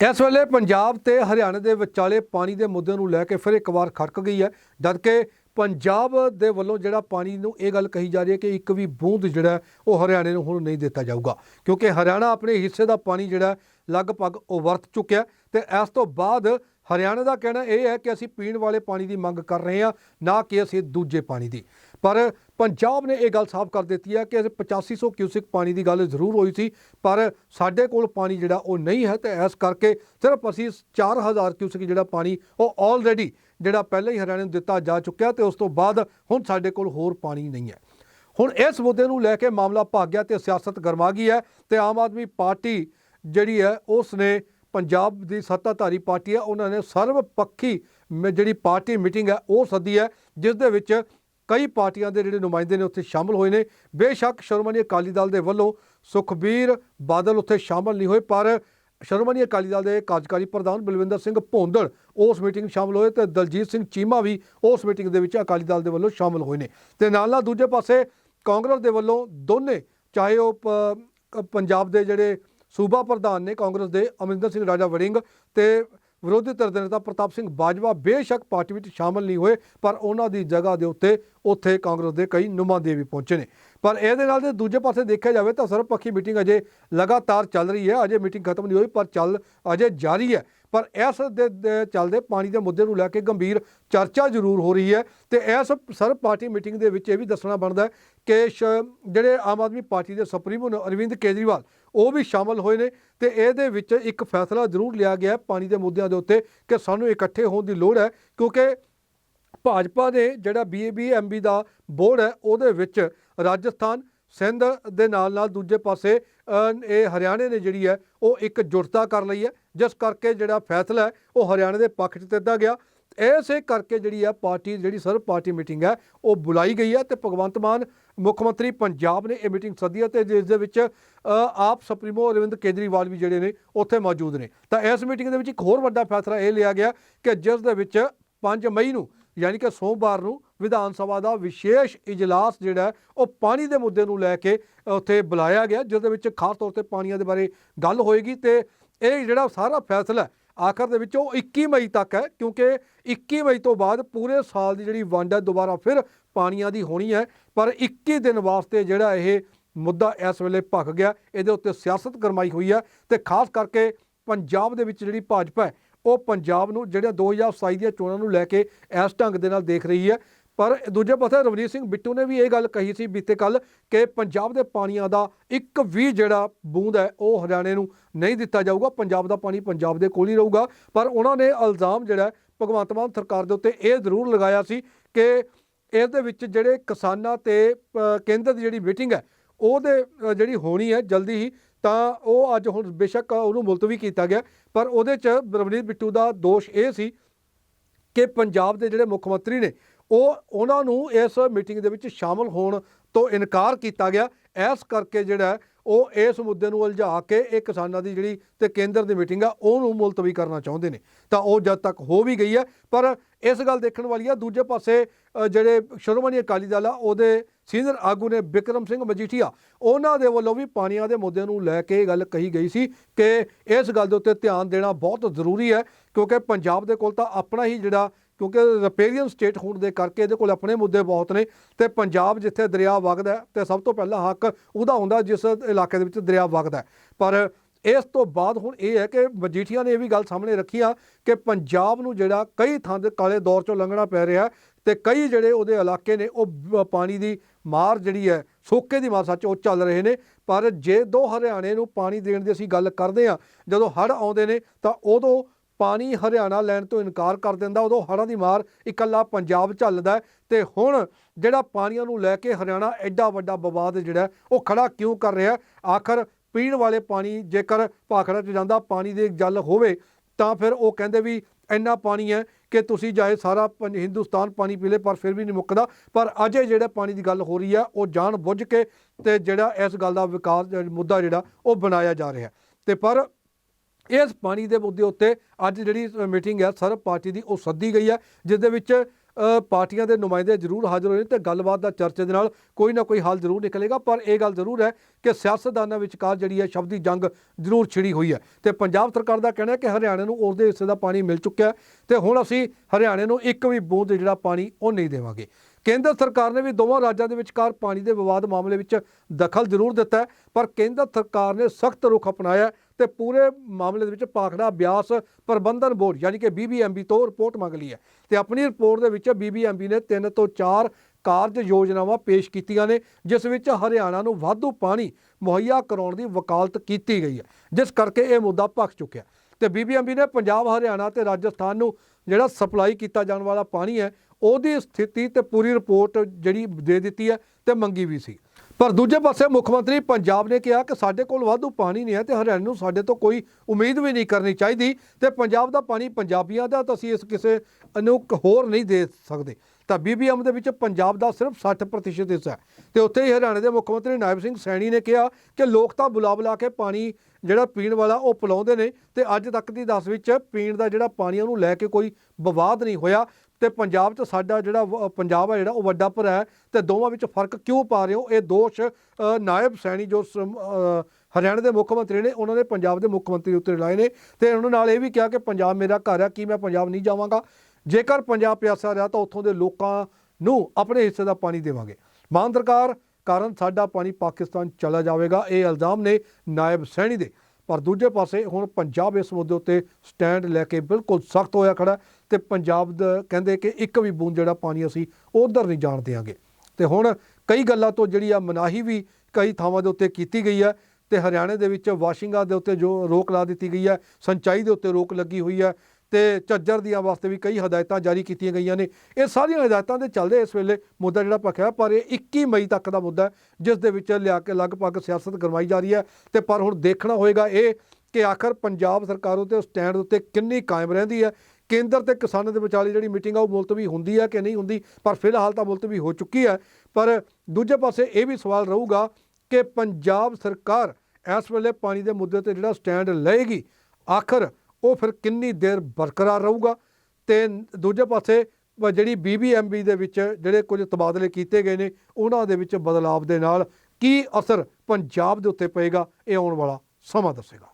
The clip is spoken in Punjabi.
ਇਸ ਵੇਲੇ ਪੰਜਾਬ ਤੇ ਹਰਿਆਣਾ ਦੇ ਵਿਚਾਲੇ ਪਾਣੀ ਦੇ ਮੁੱਦੇ ਨੂੰ ਲੈ ਕੇ ਫਿਰ ਇੱਕ ਵਾਰ ਖੜਕ ਗਈ ਹੈ, ਜਦਕਿ ਪੰਜਾਬ ਦੇ ਵੱਲੋਂ ਜਿਹੜਾ ਪਾਣੀ ਨੂੰ ਇਹ ਗੱਲ ਕਹੀ ਜਾ ਰਹੀ ਹੈ ਕਿ ਇੱਕ ਵੀ ਬੂੰਦ ਜਿਹੜਾ ਉਹ ਹਰਿਆਣੇ ਨੂੰ ਹੁਣ ਨਹੀਂ ਦਿੱਤਾ ਜਾਊਗਾ। ਕਿਉਂਕਿ ਹਰਿਆਣਾ ਆਪਣੇ ਹਿੱਸੇ ਦਾ ਪਾਣੀ ਜਿਹੜਾ ਲਗਭਗ ਉਹ ਵਰਤ ਚੁੱਕਿਆ ਤੇ ਇਸ ਤੋਂ ਬਾਅਦ ਹਰਿਆਣਾ ਦਾ ਕਹਿਣਾ ਇਹ ਹੈ ਕਿ ਅਸੀਂ ਪੀਣ ਵਾਲੇ ਪਾਣੀ ਦੀ ਮੰਗ ਕਰ ਰਹੇ ਹਾਂ, ਨਾ ਕਿ ਅਸੀਂ ਦੂਜੇ ਪਾਣੀ ਦੀ। ਪਰ ਪੰਜਾਬ ਨੇ ਇਹ ਗੱਲ ਸਾਫ਼ ਕਰ ਦਿੱਤੀ ਹੈ ਕਿ ਅਸੀਂ 8500 ਕਿਊਸਿਕ ਪਾਣੀ ਦੀ ਗੱਲ ਜ਼ਰੂਰ ਹੋਈ ਸੀ, ਪਰ ਸਾਡੇ ਕੋਲ ਪਾਣੀ ਜਿਹੜਾ ਉਹ ਨਹੀਂ ਹੈ, ਤੇ ਇਸ ਕਰਕੇ ਸਿਰਫ ਅਸੀਂ 4000 ਕਿਊਸਿਕ ਜਿਹੜਾ ਪਾਣੀ, ਉਹ ਆਲਰੇਡੀ ਜਿਹੜਾ ਪਹਿਲਾਂ ਹੀ ਹਰਿਆਣੇ ਨੂੰ ਦਿੱਤਾ ਜਾ ਚੁੱਕਿਆ ਤੇ ਉਸ ਤੋਂ ਬਾਅਦ ਹੁਣ ਸਾਡੇ ਕੋਲ ਹੋਰ ਪਾਣੀ ਨਹੀਂ ਹੈ। ਹੁਣ ਇਸ ਮੁੱਦੇ ਨੂੰ ਲੈ ਕੇ ਮਾਮਲਾ ਭਾਗ ਗਿਆ ਤੇ ਸਿਆਸਤ ਗਰਮਾ ਗਈ ਹੈ ਤੇ ਆਮ ਆਦਮੀ ਪਾਰਟੀ ਜਿਹੜੀ ਹੈ, ਉਸ ਨੇ ਪੰਜਾਬ ਦੀ ਸੱਤਾਧਾਰੀ ਪਾਰਟੀ ਹੈ, ਉਹਨਾਂ ਨੇ ਸਰਵ ਪੱਖੀ ਮ- ਜਿਹੜੀ ਪਾਰਟੀ ਮੀਟਿੰਗ ਹੈ, ਉਹ ਸੱਦੀ ਹੈ, ਜਿਸ ਦੇ ਵਿੱਚ ਕਈ ਪਾਰਟੀਆਂ ਦੇ ਜਿਹੜੇ ਨੁਮਾਇੰਦੇ ਨੇ ਉੱਥੇ ਸ਼ਾਮਲ ਹੋਏ ਨੇ। ਬੇਸ਼ੱਕ ਸ਼੍ਰੋਮਣੀ ਅਕਾਲੀ ਦਲ ਦੇ ਵੱਲੋਂ ਸੁਖਬੀਰ ਬਾਦਲ ਉੱਥੇ ਸ਼ਾਮਲ ਨਹੀਂ ਹੋਏ, ਪਰ ਸ਼੍ਰੋਮਣੀ ਅਕਾਲੀ ਦਲ ਦੇ ਕਾਰਜਕਾਰੀ ਪ੍ਰਧਾਨ ਬਲਵਿੰਦਰ ਸਿੰਘ ਭੋਂਦੜ ਉਸ ਮੀਟਿੰਗ ਸ਼ਾਮਲ ਹੋਏ ਤੇ ਦਲਜੀਤ ਸਿੰਘ ਚੀਮਾ ਵੀ ਉਸ ਮੀਟਿੰਗ ਦੇ ਵਿੱਚ ਅਕਾਲੀ ਦਲ ਦੇ ਵੱਲੋਂ ਸ਼ਾਮਲ ਹੋਏ ਨੇ। ਤੇ ਨਾਲ ਨਾਲ ਦੂਜੇ ਪਾਸੇ ਕਾਂਗਰਸ ਦੇ ਵੱਲੋਂ ਦੋਨੇ, ਚਾਹੇ ਉਹ ਪ- ਪੰਜਾਬ ਦੇ ਜਿਹੜੇ ਸੂਬਾ ਪ੍ਰਧਾਨ ਨੇ ਕਾਂਗਰਸ ਦੇ ਅਮਰਿੰਦਰ ਸਿੰਘ ਰਾਜਾ ਵੜਿੰਗ ਤੇ ਵਿਰੋਧੀ ਧਿਰ ਦੇ ਨੇਤਾ ਪ੍ਰਤਾਪ ਸਿੰਘ ਬਾਜਵਾ ਬੇਸ਼ੱਕ ਪਾਰਟੀ ਵਿੱਚ ਸ਼ਾਮਲ ਨਹੀਂ ਹੋਏ, ਪਰ ਉਹਨਾਂ ਦੀ ਜਗ੍ਹਾ ਦੇ ਉੱਤੇ ਉੱਥੇ ਕਾਂਗਰਸ ਦੇ ਕਈ ਨੁਮਾਇੰਦੇ ਵੀ ਪਹੁੰਚੇ ਨੇ। ਪਰ ਇਹਦੇ ਨਾਲ ਦੇ ਦੂਜੇ ਪਾਸੇ ਦੇਖਿਆ ਜਾਵੇ ਤਾਂ ਸਰਬਪੱਖੀ ਮੀਟਿੰਗ ਅਜੇ ਲਗਾਤਾਰ ਚੱਲ ਰਹੀ ਹੈ, ਅਜੇ ਮੀਟਿੰਗ ਖਤਮ ਨਹੀਂ ਹੋਈ, ਪਰ ਚੱਲ ਅਜੇ ਜਾਰੀ ਹੈ। ਪਰ ਇਸ ਦੇ ਚੱਲਦੇ ਪਾਣੀ ਦੇ ਮੁੱਦੇ ਨੂੰ ਲੈ ਕੇ ਗੰਭੀਰ ਚਰਚਾ ਜ਼ਰੂਰ ਹੋ ਰਹੀ ਹੈ ਤੇ ਇਸ ਸਰਬ ਪਾਰਟੀ ਮੀਟਿੰਗ ਦੇ ਵਿੱਚ ਇਹ ਵੀ ਦੱਸਣਾ ਬਣਦਾ ਹੈ ਕਿ ਸ਼- ਜਿਹੜੇ ਆਮ ਆਦਮੀ ਪਾਰਟੀ ਦੇ ਸੁਪਰੀਮੋ ਨੇ ਅਰਵਿੰਦ ਕੇਜਰੀਵਾਲ, ਉਹ ਵੀ ਸ਼ਾਮਲ ਹੋਏ ਨੇ ਤੇ ਇਹਦੇ ਵਿੱਚ ਇੱਕ ਫੈਸਲਾ ਜ਼ਰੂਰ ਲਿਆ ਗਿਆ ਪਾਣੀ ਦੇ ਮੁੱਦਿਆਂ ਦੇ ਉੱਤੇ ਕਿ ਸਾਨੂੰ ਇਕੱਠੇ ਹੋਣ ਦੀ ਲੋੜ ਹੈ ਕਿਉਂਕਿ ਭਾਜਪਾ ਨੇ ਜਿਹੜਾ ਬੀਏਬੀ ਐਮਬੀ ਦਾ ਬੋਰਡ ਹੈ, ਉਹਦੇ ਵਿੱਚ ਰਾਜਸਥਾਨ ਸਿੰਧ ਦੇ ਨਾਲ ਨਾਲ ਦੂਜੇ ਪਾਸੇ ਇਹ ਹਰਿਆਣੇ ਨੇ ਜਿਹੜੀ ਹੈ, ਉਹ ਇੱਕ ਜੁਟਤਾ ਕਰ ਲਈ ਹੈ। ਜਿਸ ਕਰਕੇ ਜਿਹੜਾ ਫੈਸਲਾ ਹੈ, ਉਹ ਹਰਿਆਣੇ ਦੇ ਪੱਖ 'ਚ ਦਿੱਤਾ ਗਿਆ। ਐਸੇ ਕਰਕੇ ਜਿਹੜੀ ਹੈ, ਪਾਰਟੀ, ਜਿਹੜੀ ਸਰਬ ਪਾਰਟੀ ਮੀਟਿੰਗ ਹੈ, ਉਹ ਬੁਲਾਈ ਗਈ ਹੈ ਤੇ ਭਗਵੰਤ ਮਾਨ, ਮੁੱਖ ਮੰਤਰੀ ਪੰਜਾਬ ਨੇ ਇਹ ਮੀਟਿੰਗ ਸੱਦੀ ਹੈ ਤੇ ਜਿਸ ਦੇ ਵਿੱਚ ਆਪ ਸੁਪਰੀਮੋ ਅਰਵਿੰਦ ਕੇਜਰੀਵਾਲ ਵੀ ਜਿਹੜੇ ਨੇ, ਉੱਥੇ ਮੌਜੂਦ ਨੇ। ਤਾਂ ਇਸ ਮੀਟਿੰਗ ਦੇ ਵਿੱਚ ਇੱਕ ਹੋਰ ਵੱਡਾ ਫੈਸਲਾ ਇਹ ਲਿਆ ਗਿਆ ਕਿ ਜਿਸ ਦੇ ਵਿੱਚ 5 ਮਈ ਨੂੰ ਯਾਨੀ ਕਿ ਸੋਮਵਾਰ ਨੂੰ ਵਿਧਾਨ ਸਭਾ ਦਾ ਵਿਸ਼ੇਸ਼ ਇਜਲਾਸ ਜਿਹੜਾ ਉਹ ਪਾਣੀ ਦੇ ਮੁੱਦੇ ਨੂੰ ਲੈ ਕੇ ਉੱਥੇ ਬੁਲਾਇਆ ਗਿਆ ਜਿਸ ਦੇ ਵਿੱਚ ਖਾਸ ਤੌਰ ਤੇ ਪਾਣੀਆਂ ਦੇ ਬਾਰੇ ਗੱਲ ਹੋਏਗੀ ਤੇ ਇਹ ਜਿਹੜਾ ਸਾਰਾ ਫੈਸਲਾ ਆਖਰ ਦੇ ਵਿੱਚ ਉਹ 21 ਮਈ ਤੱਕ ਹੈ, ਕਿਉਂਕਿ 21 ਮਈ ਤੋਂ ਬਾਅਦ ਪੂਰੇ ਸਾਲ ਦੀ ਜਿਹੜੀ ਵੰਡ ਹੈ, ਦੁਬਾਰਾ ਫਿਰ ਪਾਣੀਆਂ ਦੀ ਹੋਣੀ ਹੈ, ਪਰ 21 ਦਿਨ ਵਾਸਤੇ ਜਿਹੜਾ ਇਹ ਮੁੱਦਾ ਇਸ ਵੇਲੇ ਭਖ ਗਿਆ, ਇਹਦੇ ਉੱਤੇ ਸਿਆਸਤ ਗਰਮਾਈ ਹੋਈ ਹੈ ਤੇ ਖਾਸ ਕਰਕੇ ਪੰਜਾਬ ਦੇ ਵਿੱਚ ਜਿਹੜੀ ਭਾਜਪਾ ਹੈ ਉਹ ਪੰਜਾਬ ਨੂੰ ਜਿਹੜਾ 2027 ਦੀਆਂ ਚੋਣਾਂ ਨੂੰ ਲੈ ਕੇ ਇਸ ਢੰਗ ਦੇ ਨਾਲ ਦੇਖ ਰਹੀ ਹੈ। ਪਰ ਦੂਜੇ ਪਾਸੇ ਰਵਨੀਤ ਸਿੰਘ ਬਿੱਟੂ ਨੇ ਵੀ ਇਹ ਗੱਲ ਕਹੀ ਸੀ ਬੀਤੇ ਕੱਲ ਕਿ ਪੰਜਾਬ ਦੇ ਪਾਣੀਆਂ ਦਾ ਇੱਕ ਵੀ ਜਿਹੜਾ ਬੂੰਦ ਹੈ, ਉਹ ਹਰਿਆਣੇ ਨੂੰ ਨਹੀਂ ਦਿੱਤਾ ਜਾਊਗਾ। ਪੰਜਾਬ ਦਾ ਪਾਣੀ ਪੰਜਾਬ ਦੇ ਕੋਲ ਹੀ ਰਹੂਗਾ। ਪਰ ਉਹਨਾਂ ਨੇ ਇਲਜ਼ਾਮ ਜਿਹੜਾ ਭਗਵੰਤ ਮਾਨ ਸਰਕਾਰ ਦੇ ਉੱਤੇ ਇਹ ਜ਼ਰੂਰ ਲਗਾਇਆ ਸੀ ਕਿ ਇਸ ਦੇ ਵਿੱਚ ਜਿਹੜੇ ਕਿਸਾਨਾਂ ਤੇ ਕੇਂਦਰ ਦੀ ਜਿਹੜੀ ਮੀਟਿੰਗ ਹੈ, ਉਹਦੇ ਜਿਹੜੀ ਹੋਣੀ ਹੈ, ਜਲਦੀ ਹੀ ਤਾਂ ਉਹ ਅੱਜ ਹੁਣ ਬੇਸ਼ੱਕ ਉਹਨੂੰ ਮੁਲਤਵੀ ਕੀਤਾ ਗਿਆ, ਪਰ ਉਹਦੇ ਚ ਰਵਨੀਤ ਬਿੱਟੂ ਦਾ ਦੋਸ਼ ਇਹ ਸੀ ਕਿ ਪੰਜਾਬ ਦੇ ਜਿਹੜੇ ਮੁੱਖ ਮੰਤਰੀ ਨੇ, ਉਹ ਉਹਨਾਂ ਨੂੰ ਇਸ ਮੀਟਿੰਗ ਦੇ ਵਿੱਚ ਸ਼ਾਮਲ ਹੋਣ ਤੋਂ ਇਨਕਾਰ ਕੀਤਾ ਗਿਆ। ਇਸ ਕਰਕੇ ਜਿਹੜਾ ਉਹ ਇਸ ਮੁੱਦੇ ਨੂੰ ਉਲਝਾ ਕੇ ਇਹ ਕਿਸਾਨਾਂ ਦੀ ਜਿਹੜੀ ਤੇ ਕੇਂਦਰ ਦੀ ਮੀਟਿੰਗ ਆ, ਉਹਨੂੰ ਮੁਲਤਵੀ ਕਰਨਾ ਚਾਹੁੰਦੇ ਨੇ। ਤਾਂ ਉਹ ਜਦ ਤੱਕ ਹੋ ਵੀ ਗਈ ਹੈ, ਪਰ ਇਸ ਗੱਲ ਦੇਖਣ ਵਾਲੀ ਆ, ਦੂਜੇ ਪਾਸੇ ਜਿਹੜੇ ਸ਼੍ਰੋਮਣੀ ਅਕਾਲੀ ਦਲ ਆ, ਉਹਦੇ ਸੀਨੀਅਰ ਆਗੂ ਨੇ ਬਿਕਰਮ ਸਿੰਘ ਮਜੀਠੀਆ, ਉਹਨਾਂ ਦੇ ਵੱਲੋਂ ਵੀ ਪਾਣੀਆਂ ਦੇ ਮੁੱਦੇ ਨੂੰ ਲੈ ਕੇ ਇਹ ਗੱਲ ਕਹੀ ਗਈ ਸੀ ਕਿ ਇਸ ਗੱਲ ਦੇ ਉੱਤੇ ਧਿਆਨ ਦੇਣਾ ਬਹੁਤ ਜ਼ਰੂਰੀ ਹੈ, ਕਿਉਂਕਿ ਪੰਜਾਬ ਦੇ ਕੋਲ ਤਾਂ ਆਪਣਾ ਹੀ ਜਿਹੜਾ, ਕਿਉਂਕਿ ਰਿਪੇਰੀਅਨ ਸਟੇਟ ਹੋਣ ਦੇ ਕਰਕੇ ਇਹਦੇ ਕੋਲ ਆਪਣੇ ਮੁੱਦੇ ਬਹੁਤ ਨੇ ਤੇ ਪੰਜਾਬ ਜਿੱਥੇ ਦਰਿਆ ਵਗਦਾ ਹੈ ਤੇ ਸਭ ਤੋਂ ਪਹਿਲਾਂ ਹੱਕ ਉਹਦਾ ਹੁੰਦਾ ਜਿਸ ਇਲਾਕੇ ਦੇ ਵਿੱਚ ਦਰਿਆ ਵਗਦਾ ਪਰ ਇਸ ਤੋਂ ਬਾਅਦ ਹੁਣ ਇਹ ਹੈ ਕਿ ਮਜੀਠੀਆ ਨੇ ਇਹ ਵੀ ਗੱਲ ਸਾਹਮਣੇ ਰੱਖੀ ਆ ਕਿ ਪੰਜਾਬ ਨੂੰ ਜਿਹੜਾ ਕਈ ਥਾਂ ਦੇ ਕਾਲੇ ਦੌਰ ਚੋਂ ਲੰਘਣਾ ਪੈ ਰਿਹਾ ਹੈ ਤੇ ਕਈ ਜਿਹੜੇ ਉਹਦੇ ਇਲਾਕੇ ਨੇ ਉਹ ਪਾਣੀ ਦੀ ਮਾਰ ਜਿਹੜੀ ਹੈ, ਸੋਕੇ ਦੀ ਮਾਰ ਸੱਚ ਉਹ ਚੱਲ ਰਹੇ ਨੇ। ਪਰ ਜੇ ਦੋ ਹਰਿਆਣੇ ਨੂੰ ਪਾਣੀ ਦੇਣ ਦੀ ਅਸੀਂ ਗੱਲ ਕਰਦੇ ਆ ਜਦੋਂ ਹੜ੍ਹ ਆਉਂਦੇ ਨੇ, ਤਾਂ ਉਦੋਂ ਪਾਣੀ ਹਰਿਆਣਾ ਲੈਣ ਤੋਂ ਇਨਕਾਰ ਕਰ ਦਿੰਦਾ, ਉਦੋਂ ਹੜ੍ਹਾਂ ਦੀ ਮਾਰ ਇਕੱਲਾ ਪੰਜਾਬ ਝੱਲਦਾ ਹੈ। ਤੇ ਹੁਣ ਜਿਹੜਾ ਪਾਣੀਆਂ ਨੂੰ ਲੈ ਕੇ ਹਰਿਆਣਾ ਐਡਾ ਵੱਡਾ ਵਿਵਾਦ ਜਿਹੜਾ ਉਹ ਖੜਾ ਕਿਉਂ ਕਰ ਰਿਹਾ ਆਖਰ ਪੀਣ ਵਾਲੇ ਪਾਣੀ ਜੇਕਰ ਭਾਖੜਾ 'ਚ ਜਾਂਦਾ, ਪਾਣੀ ਦੇ ਜਲ ਹੋਵੇ, ਤਾਂ ਫਿਰ ਉਹ ਕਹਿੰਦੇ ਵੀ ਇੰਨਾ ਪਾਣੀ ਹੈ ਕਿ ਤੁਸੀਂ ਚਾਹੇ ਸਾਰਾ ਪੰ- ਹਿੰਦੁਸਤਾਨ ਪਾਣੀ ਪੀ ਲੇ, ਪਰ ਫਿਰ ਵੀ ਨਹੀਂ ਮੁੱਕਦਾ। ਪਰ ਅਜੇ ਜਿਹੜਾ ਪਾਣੀ ਦੀ ਗੱਲ ਹੋ ਰਹੀ ਹੈ, ਉਹ ਜਾਣ ਬੁੱਝ ਕੇ ਤੇ ਜਿਹੜਾ ਇਸ ਗੱਲ ਦਾ ਵਿਕਾਸ ਮੁੱਦਾ ਜਿਹੜਾ, ਉਹ ਬਣਾਇਆ ਜਾ ਰਿਹਾ। ਤੇ ਪਰ ਇਸ ਪਾਣੀ ਦੇ ਮੁੱਦੇ ਉੱਤੇ ਅੱਜ ਜਿਹੜੀ ਮੀਟਿੰਗ ਹੈ, ਸਰਬ ਪਾਰਟੀ ਦੀ, ਉਹ ਸੱਦੀ ਗਈ ਹੈ, ਜਿਸ ਦੇ ਵਿੱਚ ਪਾਰਟੀਆਂ ਦੇ ਨੁਮਾਇੰਦੇ ਜ਼ਰੂਰ ਹਾਜ਼ਰ ਹੋਏ ਨੇ ਤੇ ਗੱਲਬਾਤ ਦਾ ਚਰਚੇ ਦੇ ਨਾਲ ਕੋਈ ਨਾ ਕੋਈ ਹੱਲ ਜ਼ਰੂਰ ਨਿਕਲੇਗਾ, ਪਰ ਇਹ ਗੱਲ ਜ਼ਰੂਰ ਹੈ ਕਿ ਸਿਆਸਤਦਾਨਾਂ ਵਿਚਕਾਰ ਜਿਹੜੀ ਹੈ ਸ਼ਬਦੀ ਜੰਗ ਜ਼ਰੂਰ ਛਿੜੀ ਹੋਈ ਹੈ ਤੇ ਪੰਜਾਬ ਸਰਕਾਰ ਦਾ ਕਹਿਣਾ ਹੈ ਕਿ ਹਰਿਆਣਾ ਨੂੰ ਉਸਦੇ ਹਿੱਸੇ ਦਾ ਪਾਣੀ ਮਿਲ ਚੁੱਕਿਆ ਹੈ ਤੇ ਹੁਣ ਅਸੀਂ ਹਰਿਆਣੇ ਨੂੰ ਇੱਕ ਵੀ ਬੂੰਦ ਜਿਹੜਾ ਪਾਣੀ ਉਹ ਨਹੀਂ ਦੇਵਾਂਗੇ। ਕੇਂਦਰ ਸਰਕਾਰ ਨੇ ਵੀ ਦੋਵਾਂ ਰਾਜਾਂ ਦੇ ਵਿਚਕਾਰ ਪਾਣੀ ਦੇ ਵਿਵਾਦ ਮਾਮਲੇ ਵਿੱਚ ਦਖਲ ਜ਼ਰੂਰ ਦਿੱਤਾ ਪਰ ਕੇਂਦਰ ਸਰਕਾਰ ਨੇ ਸਖਤ ਰੁਖ ਅਪਣਾਇਆ ਤੇ ਪੂਰੇ ਮਾਮਲੇ ਦੇ ਵਿੱਚ ਪਾਖੜਾ ਬਿਆਸ ਪ੍ਰਬੰਧਨ ਬੋਰਡ, ਯਾਨੀ ਕਿ ਬੀਬੀਐਮਬੀ ਤੋਂ ਰਿਪੋਰਟ ਮੰਗ ਲਈ ਹੈ। ਤੇ ਆਪਣੀ ਰਿਪੋਰਟ ਦੇ ਵਿੱਚ ਬੀਬੀਐਮਬੀ ਨੇ 3 ਤੋਂ 4 ਕਾਰਜ ਯੋਜਨਾਵਾਂ ਪੇਸ਼ ਕੀਤੀਆਂ ਨੇ, ਜਿਸ ਵਿੱਚ ਹਰਿਆਣਾ ਨੂੰ ਵਾਧੂ ਪਾਣੀ ਮੁਹੱਈਆ ਕਰਾਉਣ ਦੀ ਵਕਾਲਤ ਕੀਤੀ ਗਈ ਹੈ। ਜਿਸ ਕਰਕੇ ਇਹ ਮੁੱਦਾ ਭਖ ਚੁੱਕਿਆ ਤੇ ਬੀਬੀਐਮਬੀ ਨੇ ਪੰਜਾਬ, ਹਰਿਆਣਾ ਤੇ ਰਾਜਸਥਾਨ ਨੂੰ ਜਿਹੜਾ ਸਪਲਾਈ ਕੀਤਾ ਜਾਣ ਵਾਲਾ ਪਾਣੀ ਹੈ, ਉਹਦੀ ਸਥਿਤੀ ਤੇ ਪੂਰੀ ਰਿਪੋਰਟ ਜਿਹੜੀ ਦੇ ਦਿੱਤੀ ਹੈ ਤੇ ਮੰਗੀ ਵੀ ਸੀ। ਪਰ ਦੂਜੇ ਪਾਸੇ ਮੁੱਖ ਮੰਤਰੀ ਪੰਜਾਬ ਨੇ ਕਿਹਾ ਕਿ ਸਾਡੇ ਕੋਲ ਵਾਧੂ ਪਾਣੀ ਨਹੀਂ ਹੈ ਤੇ ਹਰਿਆਣੇ ਨੂੰ ਸਾਡੇ ਤੋਂ ਕੋਈ ਉਮੀਦ ਵੀ ਨਹੀਂ ਕਰਨੀ ਚਾਹੀਦੀ ਤੇ ਪੰਜਾਬ ਦਾ ਪਾਣੀ ਪੰਜਾਬੀਆਂ ਦਾ ਤਾਂ ਅਸੀਂ ਇਸ ਕਿਸੇ ਨੂੰ ਹੋਰ ਨਹੀਂ ਦੇ ਸਕਦੇ। ਤਾਂ ਬੀਬੀਐਮ ਦੇ ਵਿੱਚ ਪੰਜਾਬ ਦਾ ਸਿਰਫ 60% ਹਿੱਸਾ ਹੈ ਤੇ ਉੱਥੇ ਹੀ ਹਰਿਆਣੇ ਦੇ ਮੁੱਖ ਮੰਤਰੀ ਨਾਇਬ ਸਿੰਘ ਸੈਣੀ ਨੇ ਕਿਹਾ ਕਿ ਲੋਕ ਤਾਂ ਬੁਲਾ ਬੁਲਾ ਕੇ ਪਾਣੀ ਜਿਹੜਾ ਪੀਣ ਵਾਲਾ ਉਹ ਪਿਲਾਉਂਦੇ ਨੇ ਤੇ ਅੱਜ ਤੱਕ ਦੀ ਦੱਸ ਵਿੱਚ ਪੀਣ ਦਾ ਜਿਹੜਾ ਪਾਣੀ ਉਹਨੂੰ ਲੈ ਕੇ ਕੋਈ ਵਿਵਾਦ ਨਹੀਂ ਹੋਇਆ। ਤੇ ਪੰਜਾਬ 'ਚ ਸਾਡਾ ਜਿਹੜਾ ਵ- ਪੰਜਾਬ ਹੈ ਜਿਹੜਾ ਉਹ ਵੱਡਾ ਭਰਾ ਹੈ ਤੇ ਦੋਵਾਂ ਵਿੱਚ ਫ਼ਰਕ ਕਿਉਂ ਪਾ ਰਹੇ ਹੋ? ਇਹ ਦੋਸ਼ ਅ, ਨਾਇਬ ਸੈਣੀ ਜੋ ਸਮ- ਅ, ਹਰਿਆਣਾ ਦੇ ਮੁੱਖ ਮੰਤਰੀ ਨੇ ਉਹਨਾਂ ਨੇ ਪੰਜਾਬ ਦੇ ਮੁੱਖ ਮੰਤਰੀ ਉੱਤੇ ਲਾਏ ਨੇ ਤੇ ਉਹਨਾਂ ਨਾਲ ਇਹ ਵੀ ਕਿਹਾ ਕਿ ਪੰਜਾਬ ਮੇਰਾ ਘਰ ਹੈ ਕੀ ਮੈਂ ਪੰਜਾਬ ਨਹੀਂ ਜਾਵਾਂਗਾ? ਜੇਕਰ ਪੰਜਾਬ ਪਿਆਸਾ ਰਿਹਾ ਤਾਂ ਉੱਥੋਂ ਦੇ ਲੋਕਾਂ ਨੂੰ ਆਪਣੇ ਹਿੱਸੇ ਦਾ ਪਾਣੀ ਦੇਵਾਂਗੇ। ਮਾਨ ਸਰਕਾਰ ਕਾਰਨ ਸਾਡਾ ਪਾਣੀ ਪਾਕਿਸਤਾਨ ਚਲਾ ਜਾਵੇਗਾ ਇਹ ਇਲਜ਼ਾਮ ਨੇ ਨਾਇਬ ਸੈਣੀ ਦੇ। ਪਰ ਦੂਜੇ ਪਾਸੇ ਹੁਣ ਪੰਜਾਬ ਇਸ ਮੁੱਦੇ ਉੱਤੇ ਸਟੈਂਡ ਲੈ ਕੇ ਬਿਲਕੁਲ ਸਖਤ ਹੋਇਆ ਖੜਾ ਹੈ। ਤੇ ਪੰਜਾਬ ਦਾ ਕਹਿੰਦੇ ਕਿ ਇੱਕ ਵੀ ਬੂੰਦ ਜਿਹੜਾ ਪਾਣੀ ਅਸੀਂ ਉਧਰ ਨਹੀਂ ਜਾਣ ਦਿਆਂਗੇ। ਤੇ ਹੁਣ ਕਈ ਗੱਲਾਂ ਤੋਂ ਜਿਹੜੀ ਆ ਮਨਾਹੀ ਵੀ ਕਈ ਥਾਵਾਂ ਦੇ ਉੱਤੇ ਕੀਤੀ ਗਈ ਹੈ ਤੇ ਹਰਿਆਣੇ ਦੇ ਵਿੱਚ ਵਾਸ਼ਿੰਗਾਂ ਦੇ ਉੱਤੇ ਜੋ ਰੋਕ ਲਾ ਦਿੱਤੀ ਗਈ ਹੈ ਸਿੰਚਾਈ ਦੇ ਉੱਤੇ ਰੋਕ ਲੱਗੀ ਹੋਈ ਹੈ ਤੇ ਝੱਜਰ ਦੀਆਂ ਵਾਸਤੇ ਵੀ ਕਈ ਹਦਾਇਤਾਂ ਜਾਰੀ ਕੀਤੀਆਂ ਗਈਆਂ ਨੇ। ਇਹ ਸਾਰੀਆਂ ਹਦਾਇਤਾਂ ਦੇ ਚੱਲਦੇ ਇਸ ਵੇਲੇ ਮੁੱਦਾ ਜਿਹੜਾ ਭਖਿਆ, ਪਰ ਇਹ 21 ਮਈ ਤੱਕ ਦਾ ਮੁੱਦਾ ਜਿਸ ਦੇ ਵਿੱਚ ਲਿਆ ਕੇ ਲਗਭਗ ਸਿਆਸਤ ਗਰਮਾਈ ਜਾ ਰਹੀ ਹੈ। ਤੇ ਪਰ ਹੁਣ ਦੇਖਣਾ ਹੋਏਗਾ ਇਹ ਕਿ ਆਖਰ ਪੰਜਾਬ ਸਰਕਾਰ ਉੱਤੇ ਸਟੈਂਡ ਉੱਤੇ ਕਿੰਨੀ ਕਾਇਮ ਰਹਿੰਦੀ ਹੈ ਕੇਂਦਰ ਤੇ ਕਿਸਾਨਾਂ ਦੇ ਵਿਚਾਲੇ ਜਿਹੜੀ ਮੀਟਿੰਗ ਆ, ਉਹ ਮੁਲਤਵੀ ਹੁੰਦੀ ਹੈ ਕਿ ਨਹੀਂ ਹੁੰਦੀ? ਪਰ ਫਿਲਹਾਲ ਤਾਂ ਮੁਲਤਵੀ ਹੋ ਚੁੱਕੀ ਹੈ। ਪਰ ਦੂਜੇ ਪਾਸੇ ਇਹ ਵੀ ਸਵਾਲ ਰਹੂਗਾ ਕਿ ਪੰਜਾਬ ਸਰਕਾਰ ਇਸ ਵੇਲੇ ਪਾਣੀ ਦੇ ਮੁੱਦੇ ਤੇ ਜਿਹੜਾ ਸਟੈਂਡ ਲਏਗੀ, ਆਖਰ ਉਹ ਫਿਰ ਕਿੰਨੀ ਦੇਰ ਬਰਕਰਾਰ ਰਹੂਗਾ? ਤੇ ਦੂਜੇ ਪਾਸੇ ਵ- ਜਿਹੜੀ ਬੀਬੀਐਮਬੀ ਦੇ ਵਿੱਚ ਜਿਹੜੇ ਕੁਝ ਤਬਾਦਲੇ ਕੀਤੇ ਗਏ ਨੇ, ਉਹਨਾਂ ਦੇ ਵਿੱਚ ਬਦਲਾਵ ਦੇ ਨਾਲ ਕੀ ਅਸਰ ਪੰਜਾਬ ਦੇ ਉੱਤੇ ਪਏਗਾ, ਇਹ ਆਉਣ ਵਾਲਾ ਸਮਾਂ ਦੱਸੇਗਾ।